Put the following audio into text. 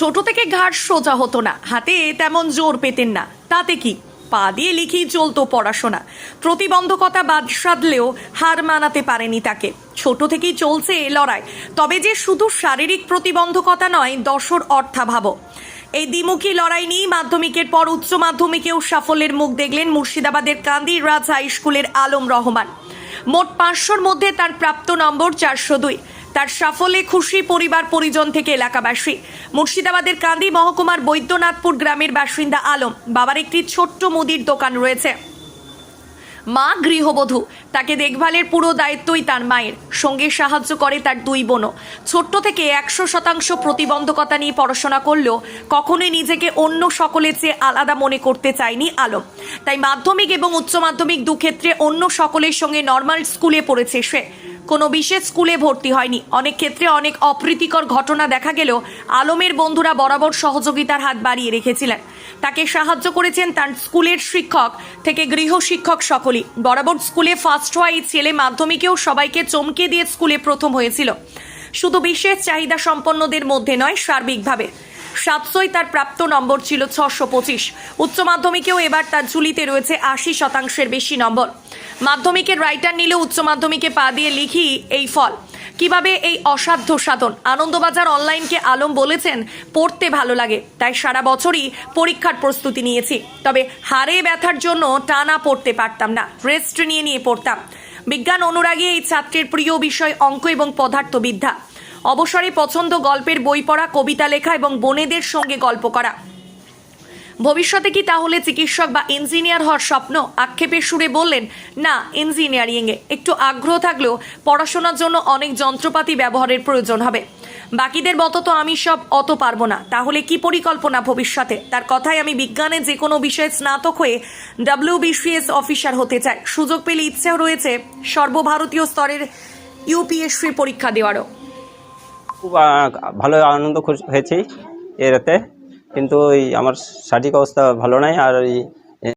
ছোট থেকে ঘাট সোজা হতো না। হাতে তেমন জোর পেতেন না। তাতে কি? পা দিয়ে লিখেই চলতো পড়াশোনা। প্রতিবন্ধকতা বাদ সাধলেও হার মানাতে পারেনি তাকে। ছোট থেকেই চলছে লড়াই। তবে যে শুধু শারীরিক প্রতিবন্ধকতা নয়, দশর অর্থাভাবও। এই দ্বিমুখী লড়াই নিয়েই মাধ্যমিকের পর উচ্চ মাধ্যমিকেও সাফল্যের মুখ দেখলেন মুর্শিদাবাদের কান্দির রাজ হাই স্কুলের আলম রহমান। মোট পাঁচশোর মধ্যে তার প্রাপ্ত নম্বর চারশো দুই। তার সাফল্যে খুশি পরিবার পরিজন থেকে এলাকাবাসী। মুর্শিদাবাদের কান্দি মহকুমার বৈদ্যনাথপুর গ্রামের বাসিন্দা আলম বাবার একটি ছোট্ট মুদির দোকান রয়েছে। মা গৃহবধূ, তাকে দেখভালের পুরো দায়িত্বই তার মায়ের। সঙ্গে সাহায্য করে তার দুই বোনও। ছোট্ট থেকে একশো শতাংশ প্রতিবন্ধকতা নিয়ে পড়াশোনা করলেও কখনোই নিজেকে অন্য সকলের চেয়ে আলাদা মনে করতে চায়নি আলম। তাই মাধ্যমিক এবং উচ্চ মাধ্যমিক দুক্ষেত্রে অন্য সকলের সঙ্গে নর্মাল স্কুলে পড়েছে সে। কোনো বিশেষ স্কুলে ভর্তি হয়নি। অনেক ক্ষেত্রে অনেক অপ্রীতিকর ঘটনা দেখা গেলেও আলমের বন্ধুরা বরাবর সহযোগিতার হাত বাড়িয়ে রেখেছিলেন। তাকে সাহায্য করেছেন তার স্কুলের শিক্ষক থেকে গৃহ শিক্ষক সকলেই। বরাবর স্কুলে ফার্স্ট হওয়া এই ছেলে মাধ্যমিকেও সবাইকে চমকে দিয়ে স্কুলে প্রথম হয়েছিল। শুধু বিশেষ চাহিদা সম্পন্নদের মধ্যে নয়, সার্বিকভাবে। সাতশোই তার প্রাপ্ত নম্বর ছিল ছশো পঁচিশ। উচ্চ মাধ্যমিকেও এবার তার ঝুলিতে রয়েছে আশি শতাংশের বেশি নম্বর। মাধ্যমিকের রাইটার নিলেও উচ্চ মাধ্যমিকে পা দিয়ে লিখি এই ফল। কীভাবে এই অসাধ্য সাধন? আনন্দবাজার অনলাইনকে আলম বলেছেন, পড়তে ভালো লাগে, তাই সারা বছরই পরীক্ষার প্রস্তুতি নিয়েছি। তবে হারে ব্যথার জন্য টানা পড়তে পারতাম না রেস্ট নিয়ে নিয়ে পড়তাম। বিজ্ঞান অনুরাগী এই ছাত্রের প্রিয় বিষয় অঙ্ক এবং পদার্থবিদ্যা। অবসরে পছন্দ গল্পের বই পড়া, কবিতা লেখা এবং বোনেদের সঙ্গে গল্প করা। ভবিষ্যতে কি তাহলে চিকিৎসক বা ইঞ্জিনিয়ার হওয়ার স্বপ্ন? আক্ষেপের সুরে বললেন, না, ইঞ্জিনিয়ারিংয়ে। একটু আগ্রহ থাকলেও পড়াশোনার জন্য অনেক যন্ত্রপাতি ব্যবহারের প্রয়োজন হবে। বাকিদের মতো তো আমি সব অত পারব না। তাহলে কি পরিকল্পনা ভবিষ্যতে? তার কথায় আমি বিজ্ঞানে যে কোনো বিষয়ে স্নাতক হয়ে ডাব্লিউবিসিএস অফিসার হতে চাই। সুযোগ পেলে ইচ্ছেও রয়েছে সর্বভারতীয় স্তরের ইউপিএসসি পরীক্ষা দেওয়ারও। খুব ভালো আনন্দ খুশ- হয়েছি এরাতে কিন্তু আমার শারীরিক অবস্থা ভালো নাই আর